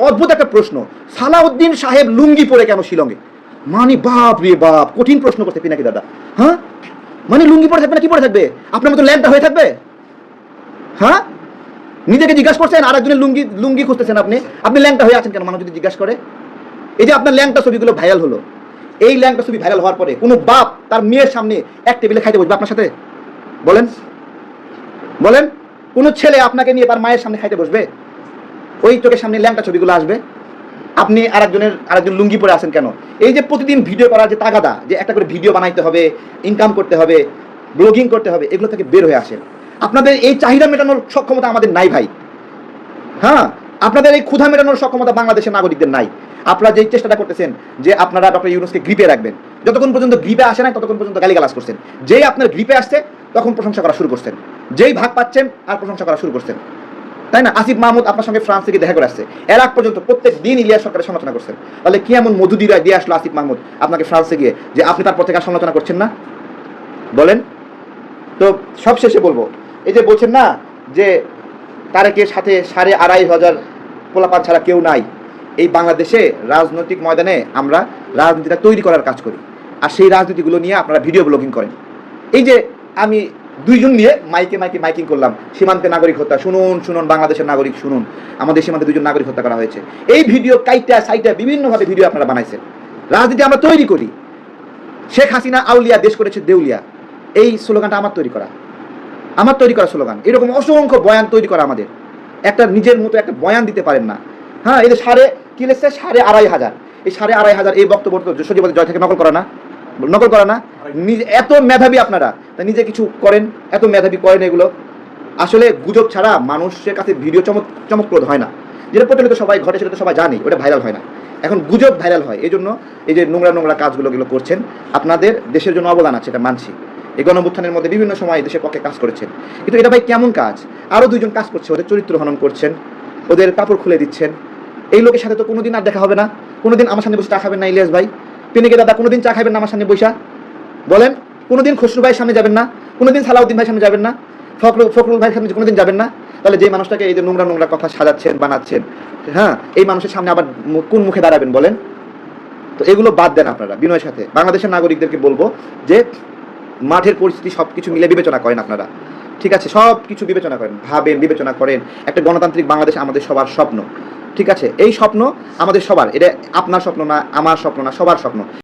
অদ্ভুত একটা প্রশ্ন। সালাউদ্দিন সাহেব লুঙ্গি পরে কেন শিলংয়ে? মানে বাপ রে বাপ, কঠিন প্রশ্ন করতে পিনাকি দাদা। হ্যাঁ? মানে লুঙ্গি পরে থাকবে না কি পরে থাকবে? আপনার মতো ল্যাংটা হয়ে থাকবে? হ্যাঁ? নিজেকে জিজ্ঞাসা করছেন আর একজনের লুঙ্গি লুঙ্গি খুঁজতেছেন আপনি। আপনি ল্যাংটা হয়ে আছেন কেন? মানুষ যদি জিজ্ঞাসা করে। এই যে আপনার ল্যাংটা ছবিগুলো ভাইরাল হলো। এই ল্যাংটা ছবি ভাইরাল হওয়ার পরে কোনো বাপ তার মেয়ের সামনে এক টেবিলে খাইতে বসবে আপনার সাথে? বলেন। বলেন, কোনো ছেলে আপনাকে নিয়ে তার মায়ের সামনে খাইতে বসবে? ওই চোখের সামনে ল্যাংটা ছবিগুলো আসবে। আপনি আরেকজনের আরেকজন লুঙ্গি পরে আছেন কেন? এই যে প্রতিদিন ভিডিও করার যে তাগাদা, যে একটা করে ভিডিও বানাইতে হবে ইনকাম করতে হবে ব্লগিং করতে হবে, এগুলো থেকে বের হয়ে আসেন। আপনাদের এই চাহিদা মেটানোর সক্ষমতা আমাদের নাই ভাই। হ্যাঁ? আপনাদের এই ক্ষুধা মেটানোর সক্ষমতা বাংলাদেশের নাগরিকদের নাই। আপনারা যেই চেষ্টাটা করতেছেন, যে আপনারা ডক্টর ইউনুসকে গ্রিপে রাখবেন, যতক্ষণ পর্যন্ত গ্রিপে আসে না ততক্ষণ পর্যন্ত গালিগালাজ করছেন। যেই আপনার গ্রিপে আসছে, তখন প্রশংসা করা শুরু করছেন। যেই ভাগ পাচ্ছেন, আর প্রশংসা করা শুরু করছেন। তাই না? আসিফ মাহমুদ আপনার সঙ্গে ফ্রান্স থেকে দেখা করে আসছে। এর আগ পর্যন্ত প্রত্যেক দিন ইলিয়াস সরকারের সমালোচনা করছেন। তাহলে কি এমন মধু দিয়ে দিয়ে আসলো আসিফ মাহমুদ আপনাকে ফ্রান্সে গিয়ে যে আপনি তার পর থেকে আর সমালোচনা করছেন না? বলেন। তো সব শেষে বলব, এই যে বলছেন না যে তারেকের সাথে সাড়ে আড়াই হাজার পোলাপান ছাড়া কেউ নাই। এই বাংলাদেশে রাজনৈতিক ময়দানে আমরা রাজনীতিটা তৈরি করার কাজ করি। আর সেই রাজনীতিগুলো নিয়ে আপনারা ভিডিও ব্লগিং করেন। এই যে আমি দুইজন নিয়ে মাইকে মাইকে মাইকিং করলাম। সীমান্তে নাগরিক হত্যা। শুনুন শুনুন, বাংলাদেশের নাগরিক, শুনুন। আমাদের সীমান্তে দুজন নাগরিক হত্যা করা হয়েছে। এই ভিডিও কাইটা, সাইটা বিভিন্নভাবে ভিডিও আপনারা বানাইছেন। রাজনীতি আমরা তৈরি করি। শেখ হাসিনা আউলিয়া, দেশ করেছে দেউলিয়া। এই স্লোগানটা আমার তৈরি করা। আমার তৈরি করা স্লোগান। এরকম অসংখ্য বয়ান তৈরি করা আমাদের। একটা নিজের মতো একটা বয়ান দিতে পারেন না। হ্যাঁ যে সাড়ে, কি লেগছে সাড়ে আড়াই হাজার। এই সাড়ে আড়াই হাজার এই বক্তব্য সচিবাদ জয় থেকে নকল করা না? নকল করা না? এত মেধাবী আপনারা। নিজে কিছু করেন? এত মেধাবী করেন এগুলো? আসলে গুজব ছাড়া মানুষের কাছে ভিডিও চমক চমকপ্রদ হয় না। যেটা প্রচলিত সবাই ঘটে, সেটা তো সবাই জানি, ওটা ভাইরাল হয় না। এখন গুজব ভাইরাল হয় এই জন্য এই যে নোংরা নোংরা কাজগুলো এগুলো করছেন, আপনাদের দেশের জন্য অবদান আছে, এটা মানছি। এই গণবুত্থানের মধ্যে বিভিন্ন সময় দেশের পক্ষে কাজ করেছেন। কিন্তু এটা ভাই কেমন কাজ? আরও দুইজন কাজ করছে, ওদের চরিত্র হনন করছেন, ওদের কাপড় খুলে দিচ্ছেন। এই লোকের সাথে তো কোনোদিন আর দেখা হবে না। কোনোদিন আমার সামনে বসে চা খাবেন না, ইলিয়াস ভাই। পিনিকে দাদা কোনোদিন চা খাবেন না আমার সামনে বৈশা বলেন। কোনোদিন খসরু ভাইয়ের সামনে যাবেন না, কোনোদিন সালাউদ্দিন ভাইয়ের সামনে যাবেন না ফখরুল ফখরুল ভাইয়ের সামনে কোনোদিন যাবেন না, তাহলে যে মানুষটাকে এই যে নোংরা নোংরা কথা সাজাচ্ছেন, বানাচ্ছেন হ্যাঁ এই মানুষের সামনে আবার কোন মুখে দাঁড়াবেন বলেন? তো এগুলো বাদ দেন আপনারা, বিনয়ের সাথে। বাংলাদেশের নাগরিকদেরকে বলব যে মাঠের পরিস্থিতি সব কিছু মিলে বিবেচনা করেন আপনারা। ঠিক আছে সব কিছু বিবেচনা করেন, ভাবেন, বিবেচনা করেন। একটা গণতান্ত্রিক বাংলাদেশ আমাদের সবার স্বপ্ন। ঠিক আছে, এই স্বপ্ন আমাদের সবার, এটা আপনার স্বপ্ন না, আমার স্বপ্ন না, সবার স্বপ্ন।